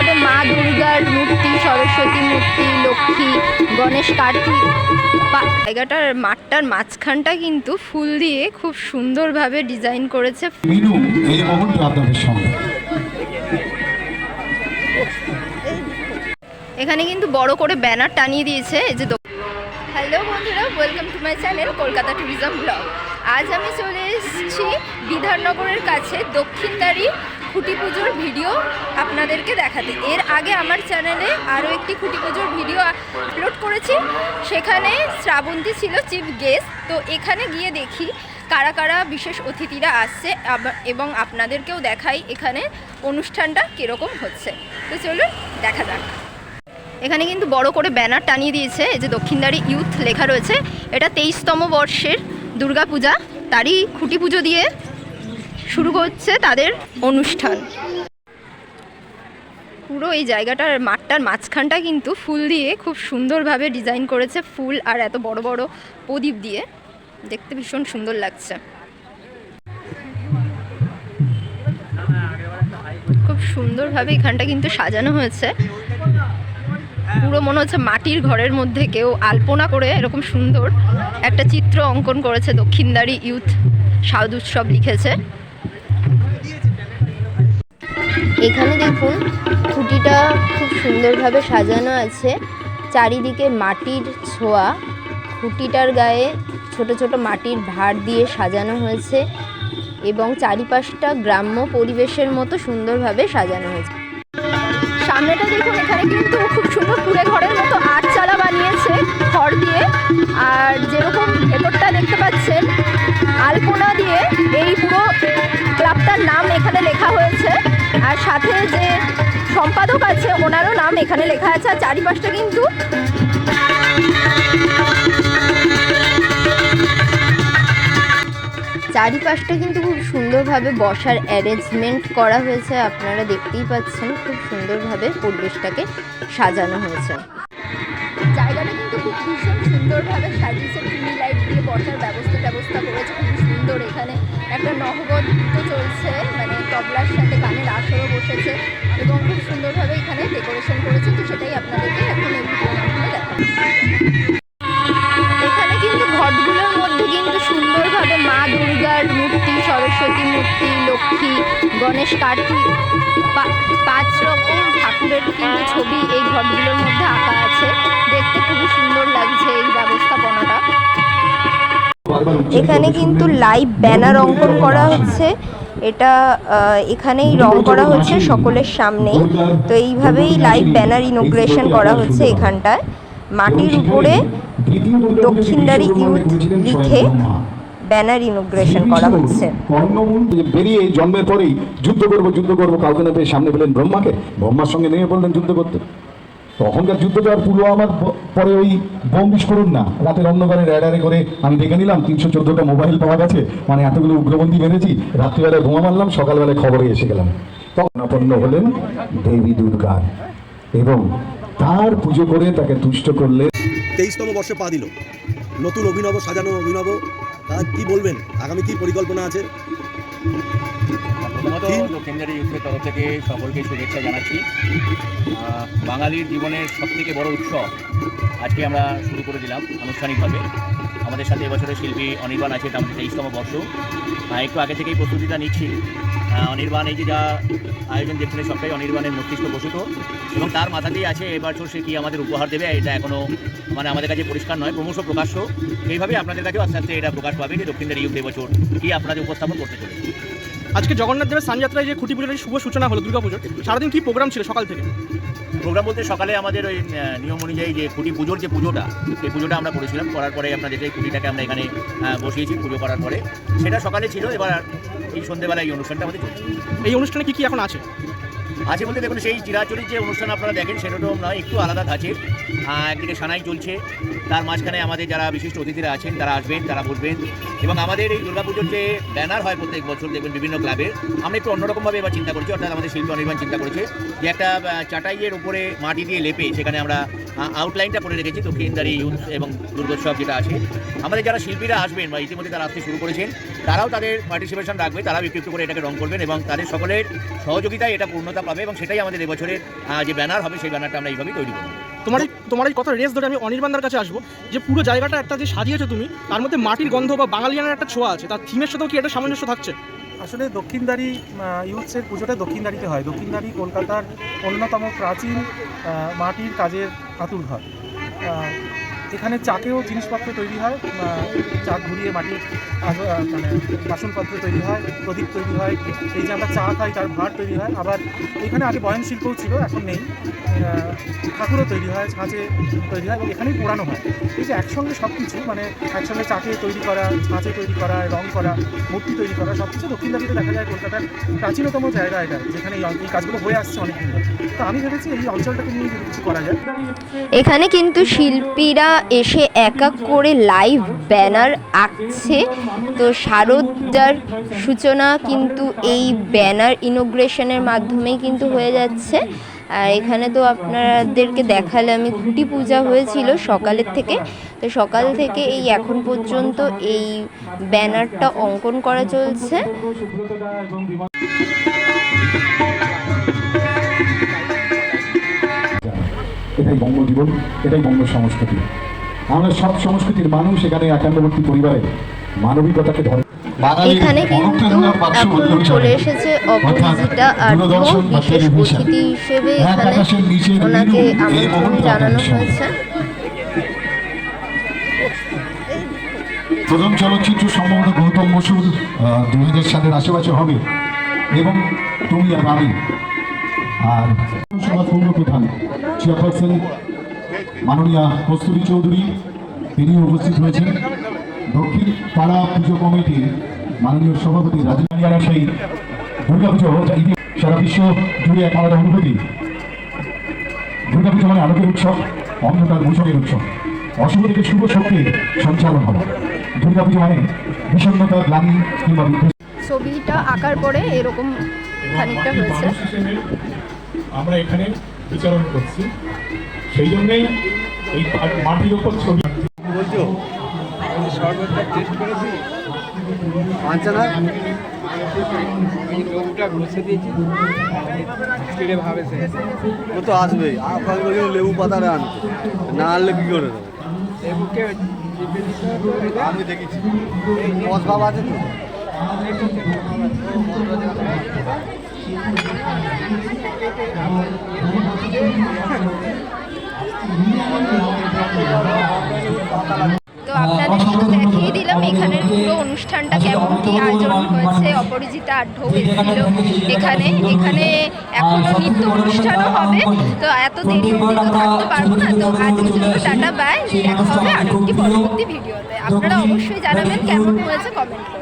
সুন্দরভাবে মা দুর্গার মূর্তি সরস্বতী মূর্তি লক্ষ্মী গণেশ কার্তিক। জায়গাটার মাঠটার মাঝখানটা কিন্তু ফুল দিয়ে খুব সুন্দরভাবে ডিজাইন করেছে। মিনু এই মুহূর্তে আপনাদের সঙ্গে? এখানে কিন্তু বড় করে ব্যানার টানিয়ে দিয়েছে যে welcome to my channel Kolkata tourism blog আজ আমি চলে এসেছি বিধাননগরের কাছে দক্ষিণদারি খুঁটি পুজোর ভিডিও আপনাদেরকে দেখাতে। এর আগে আমার চ্যানেলে আরও একটি খুঁটি পুজোর ভিডিও আপলোড করেছি। সেখানে শ্রাবন্তী ছিল চিফ গেস্ট তো এখানে গিয়ে দেখি কারা কারা বিশেষ অতিথিরা আসছে এবং আপনাদেরকেও দেখাই এখানে অনুষ্ঠানটা কীরকম হচ্ছে। তো চলুন, দেখা যাক। এখানে কিন্তু বড় করে ব্যানার টানিয়ে দিয়েছে যে দক্ষিণদারি ইউথ লেখা রয়েছে। এটা তেইশতম বর্ষের দুর্গাপূজা তারই খুঁটি পুজো দিয়ে শুরু হচ্ছে তাদের অনুষ্ঠান। পুরো এই জায়গাটার মাঠটার মাঝখানটা কিন্তু ফুল দিয়ে খুব সুন্দরভাবে ডিজাইন করেছে ফুল আর এত বড় বড় প্রদীপ দিয়ে। দেখতে ভীষণ সুন্দর লাগছে। খুব সুন্দরভাবে এখানটা কিন্তু সাজানো হয়েছে। পুরো মনে হচ্ছে মাটির ঘরের মধ্যে কেউ আলপনা করে এরকম সুন্দর একটা চিত্র অঙ্কন করেছে দক্ষিণদারি ইউথ সাউদ উৎসব লিখেছে। এখানে দেখুন, খুঁটিটা খুব সুন্দরভাবে সাজানো আছে। চারিদিকে মাটির ছোঁয়া। খুঁটিটার গায়ে ছোট ছোট মাটির ভার দিয়ে সাজানো হয়েছে এবং চারিপাশটা গ্রাম্য পরিবেশের মতো সুন্দরভাবে সাজানো হয়েছে। সামনেটা দেখুন, এখানে কিন্তু খুব আর যেরকম ভেতরটা দেখতে পাচ্ছেন, আলপনা দিয়ে এই পুরো ক্লাবটার নাম এখানে লেখা হয়েছে। আর সাথে যে সম্পাদক আছে, ওনারও নাম এখানে লেখা আছে। আর চারিপাশটা কিন্তু চারিপাশটা কিন্তু খুব সুন্দরভাবে বসার অ্যারেঞ্জমেন্ট করা হয়েছে। আপনারা দেখতেই পাচ্ছেন, খুব সুন্দরভাবে পরিবেশটাকে সাজানো হয়েছে। জায়গাটা ভীষণ সুন্দরভাবে সাজিয়েছে টুনি লাইট দিয়ে বসার ব্যবস্থা ব্যবস্থা করেছে খুব সুন্দর এখানে একটা নহবত চলছে। মানে তবলার সাথে গানের আসরও বসেছে এবং খুব সুন্দরভাবে এখানে ডেকোরেশন করেছে। তো সেটাই আপনাদেরকে এখন এই এখানে কিন্তু ঘটগুলোর মধ্যে কিন্তু সুন্দরভাবে মা দুর্গার মূর্তি, সরস্বতী মূর্তি, লক্ষ্মী, গণেশ কার্তিক পাঁচ রকম ঠাকুরের কিন্তু ছবি এই ঘটগুলোর এখানে কিন্তু লাইভ ব্যানার অঙ্কন করা হচ্ছে। এটা এখানেই রং করা হচ্ছে সকলের সামনেই। তো এইভাবেই লাইভ ব্যানার ইনোগ্রেশন করা হচ্ছে এখানটায়। মাটির উপরে দক্ষিণদারি ইউথ লিখে ব্যানার ইনোগ্রেশন করা হচ্ছে। বেরিয়ে জন্মের পরেই যুদ্ধ করব যুদ্ধ করব, কাউকে না পেয়ে সামনে পেলেন ব্রহ্মাকে। ব্রহ্মার সঙ্গে নেমে পড়লেন যুদ্ধ করতে। তখনকার যুদ্ধটা আর পুলওয়ামার প- পরে ওই বোম বিস্ফোরণ না, রাতের অন্ধকারে র্যাডারে করে আমি দেখে নিলাম তিনশো চোদ্দটা মোবাইল পাওয়া গেছে মানে এতগুলো উগ্রবন্দী মেরেছি, রাত্রিবেলায় বোমা মারলাম, সকালবেলায় খবরে এসে গেলাম। তখন হলেন দেবী দুর্গার এবং তার পুজো করে তাকে তুষ্ট করলে তেইশতম বর্ষে পা দিল। নতুন অভিনব, সাজানো অভিনব কি বলবেন? আগামী কি পরিকল্পনা আছে? প্রথমত? দক্ষিণদারি ইউথের তরফ থেকে সকলকে শুভেচ্ছা জানাচ্ছি। বাঙালির জীবনের সবথেকে বড় উৎসব আজকে আমরা শুরু করে দিলাম আনুষ্ঠানিকভাবে। আমাদের সাথে এবছরের শিল্পী অনির্বাণ আছে আমাদের তেইশতম বর্ষ। একটু আগে থেকেই প্রস্তুতিটা নিচ্ছি। অনির্বাণ এই যে যা আয়োজন দেখছিলেন সবটাই অনির্বাণের মস্তিষ্ক প্রসূত এবং তার মাথাতেই আছে এবছর সে কি আমাদের উপহার দেবে এটা এখনও মানে আমাদের কাছে পরিষ্কার নয় ক্রমশ প্রকাশ্য। এইভাবে আপনাদের কাছেও আস্তে আস্তে এটা প্রকাশ পাবে যে দক্ষিণদারি ইউথ এবছর কি আপনাদের উপস্থাপন করতে চলেছে। আজকে জগন্নাথ দেবের সানযাত্রায় যে খুঁটি পুজোর শুভ সূচনা হলো দুর্গাপুজোর সারাদিন কী প্রোগ্রাম ছিল সকাল থেকে? প্রোগ্রাম বলতে সকালে আমাদের ওই নিয়ম অনুযায়ী যে খুঁটি পুজোর যে পুজোটা সেই পুজোটা আমরা করেছিলাম। করার পরে আপনার যে খুঁটিটাকে আমরা এখানে বসিয়েছি পুজো করার পরে সেটা সকালে ছিল। এবার এই সন্ধ্যেবেলা এই অনুষ্ঠানটা আমাদের চলছে। এই অনুষ্ঠানে কী কী এখন আছে? আছে বলতে দেখুন, সেই চিরাচরিত যে অনুষ্ঠান আপনারা দেখেন সেটাও নয় একটু আলাদা ধাঁচের একদিকে সানাই চলছে। তার মাঝখানে আমাদের যারা বিশিষ্ট অতিথিরা আছেন, তারা আসবেন, তারা বসবেন। এবং আমাদের এই দুর্গাপুজোর যে ব্যানার হয় প্রত্যেক বছর, দেখবেন বিভিন্ন ক্লাবের আমরা একটু অন্যরকমভাবে এবার চিন্তা করছি, অর্থাৎ আমাদের শিল্প অনির্বাণ চিন্তা করেছে যে একটা চাটাইয়ের উপরে মাটি দিয়ে লেপে, সেখানে আমরা আউটলাইনটা করে রেখেছি দক্ষিণদারি ইউথ এবং দুর্গোৎসব যেটা আছে। আমাদের যারা শিল্পীরা আসবেন বা ইতিমধ্যে তারা আসতে শুরু করেছেন, তারাও তাদের পার্টিসিপেশন রাখবে, তারাও একটু করে এটাকে রং করবেন এবং তাদের সকলের সহযোগিতায় এটা পূর্ণতা পাবে এবং সেটাই আমাদের এবছরের যে ব্যানার হবে সেই ব্যানারটা আমরা এইভাবেই তৈরি করব। তোমার তোমার এই কথা রেস ধরে আমি অনির্বাণদার কাছে আসব যে পুরো জায়গাটা একটা যে সাজিয়েছো তুমি তার মধ্যে মাটির গন্ধ বা বাঙালিয়ানের একটা ছোঁয়া আছে তার থিমের সাথেও কি একটা সামঞ্জস্য থাকছে? আসলে দক্ষিণদারি ইউথসের পুজোটা দক্ষিণদারিতে হয়। দক্ষিণদারি কলকাতার অন্যতম প্রাচীন মাটির কাজের আতুরঘর আহ, এখানে চাকেও জিনিসপত্র তৈরি হয় চাক ঘুরিয়ে মাটির মানে বাসনপত্র তৈরি হয়, প্রদীপ তৈরি হয়, এই যে আমরা চা খাই তার ভার তৈরি হয়, আবার এখানে আগে বয়ন শিল্পও ছিল, এখন নেই। ঠাকুরও তৈরি হয়, ছাঁচে তৈরি হয়, এবং এখানেই পোড়ানো হয়। এই যে একসঙ্গে সব কিছু মানে একসঙ্গে চাকে তৈরি করা, ছাঁচে তৈরি করা, রং করা, মূর্তি তৈরি করা সব কিছু দক্ষিণদারিতে দেখা যায় কলকাতার প্রাচীনতম জায়গা এটা, যেখানে এই কাজগুলো হয়ে আসছে অনেক দিন তো আমি ভেবেছি এই অঞ্চলটাকে নিয়ে কিছু করা যায়। এখানে কিন্তু শিল্পীরা এসে এক এক করে লাইভ ব্যানার আঁকছে। তো শারদার সূচনা কিন্তু এই ব্যানার ইনোগ্রেশনের মাধ্যমেই কিন্তু হয়ে যাচ্ছে। আর এখানে তো আপনাদেরকে দেখালে আমি খুঁটি পূজা হয়েছিল সকালের থেকে। তো সকাল থেকে এই এখন পর্যন্ত এই ব্যানারটা অঙ্কন করা চলছে। এটাই বঙ্গজীবন, এটাই বঙ্গ সংস্কৃতি আমরা সব সংস্কৃতির মানুষ এখানে একান্নবর্তী পরিবারে মানবিকতাকে ধরে এখানে কিন্তু এখন চলে এসেছে অপরাজিতা আর বিশেষ অতিথি হিসেবে এখানে ওনাকে আমন্ত্রণ জানানো হয়েছে। প্রথম চলচ্চিত্র সম্ভবত গৌতম বসুর দু হাজার সালের আশেপাশে হবে। এবং তুমি আর আমি। আর সভা পৌর প্রধান চেয়ারপারসন মাননীয়া কস্তুরী চৌধুরী তিনিও উপস্থিত হয়েছেন। দক্ষিণ পাড়া পুজো কমিটির মাননীয় সভাপতি রাজনীতিরা সেই দুর্গাপুজো সারা বিশ্ব জুড়ে এক আলাদা অনুভূতি। দুর্গাপুজো মানে আলোকের উৎসব অন্ধকার মোচনের উৎসব। অশুভ থেকে শুভ শক্তির সঞ্চালন হবে। দুর্গাপুজো মানে বিষণ্ণতা গ্লানি কিংবা ছবিটা আঁকার পরে এরকম খানিকটা হয়েছে। আমরা এখানে বিচরণ করছি। সেই জন্যই এই মাটির ওপর ছবি ও তো আসবেই লেবু পাতারে আনতে না আনলে কি করে? আমি দেখেছি। বস ভাব আছে তো আপনাদের একটু দেখিয়ে দিলাম এখানের পুরো অনুষ্ঠানটা কেমন কি আয়োজন হয়েছে অপরাজিতা আর ঢৌ এসেছিল। এখানে এখানে এখনও নৃত্য অনুষ্ঠানও হবে। তো এত দেরি তো থাকতে পারব না। তো আজ পর্যন্ত টাটা, বাই। দেখা হবে আরও একটি পরবর্তী ভিডিওতে। আপনারা অবশ্যই জানাবেন কেমন হয়েছে কমেন্ট করে